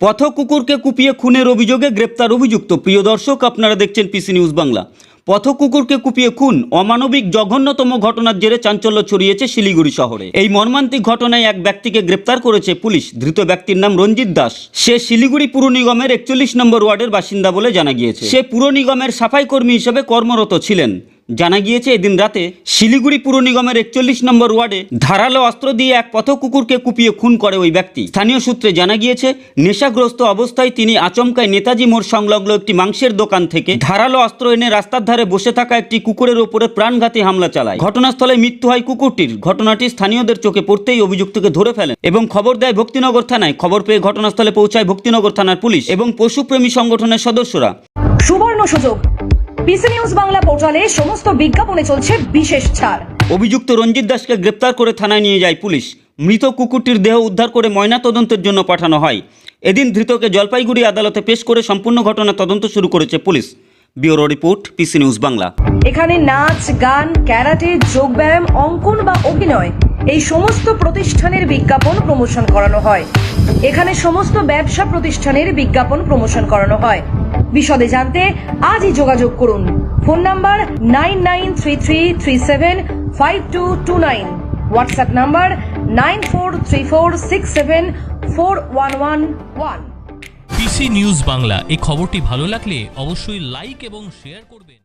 পথ কুকুরকে কুপিয়ে খুনের অভিযোগে গ্রেপ্তার অভিযুক্ত। প্রিয় দর্শক, আপনারা দেখছেন পিসি নিউজ বাংলা। পথ কুকুরকে কুপিয়ে খুন, অমানবিক জঘন্যতম ঘটনার জেরে চাঞ্চল্য ছড়িয়েছে শিলিগুড়ি শহরে। এই মর্মান্তিক ঘটনায় এক ব্যক্তিকে গ্রেপ্তার করেছে পুলিশ। ধৃত ব্যক্তির নাম রঞ্জিত দাস। সে শিলিগুড়ি পুর নিগমের একচল্লিশ নম্বর ওয়ার্ডের বাসিন্দা বলে জানা গিয়েছে। সে পুর নিগমের সাফাই কর্মী হিসেবে কর্মরত ছিলেন। জানা গিয়েছে এদিন রাতে শিলিগুড়ি পুর নিগমের একচল্লিশ নম্বর ওয়ার্ডে ধারালো অস্ত্র দিয়ে এক পথ কুকুরকে কুপিয়ে খুন করে ওই ব্যক্তি। স্থানীয় সূত্রে জানা গিয়েছে, নেশাগ্রস্ত অবস্থায় তিনি আচমকায় নেতাজি মোড় সংলগ্ন একটি মাংসের দোকান থেকে ধারালো অস্ত্র এনে রাস্তার ধারে বসে থাকা একটি কুকুরের ওপরে প্রাণঘাতী হামলা চালায়। ঘটনাস্থলে মৃত্যু হয় কুকুরটির। ঘটনাটি স্থানীয়দের চোখে পড়তেই অভিযুক্তকে ধরে ফেলেন এবং খবর দেয় ভক্তিনগর থানায়। খবর পেয়ে ঘটনাস্থলে পৌঁছায় ভক্তিনগর থানার পুলিশ এবং পশুপ্রেমী সংগঠনের সদস্যরা। সুবর্ণ সুযোগ। পিসি নিউজ বাংলা পোর্টালে সমস্ত বিজ্ঞাপনে চলছে বিশেষ ছাড়। অভিযুক্ত রঞ্জিত দাসকে গ্রেপ্তার করে থানায় নিয়ে যায় পুলিশ। মৃত কুকুরটির দেহ উদ্ধার করে ময়নাতদন্তের জন্য পাঠানো হয়। এদিন ধৃতকে জলপাইগুড়ি আদালতে পেশ করে সম্পূর্ণ ঘটনা তদন্ত শুরু করেছে police. Bureau report PC news Bangla. এখানে নাচ গান ক্যারাটে যোগব্যায়াম অঙ্কন বা অভিনয় এই সমস্ত প্রতিষ্ঠানের বিজ্ঞাপন প্রমোশন করানো হয়। এখানে সমস্ত ব্যবসা প্রতিষ্ঠানের বিজ্ঞাপন প্রমোশন করানো হয়। বিশদে জানতে আজই যোগাযোগ করুন। Phone number nine nine three three three seven five two two nine. WhatsApp number nine four three four six seven four one one one. PC news Bangla, এই খবরটি ভালো লাগলে অবশ্যই লাইক এবং শেয়ার করবেন।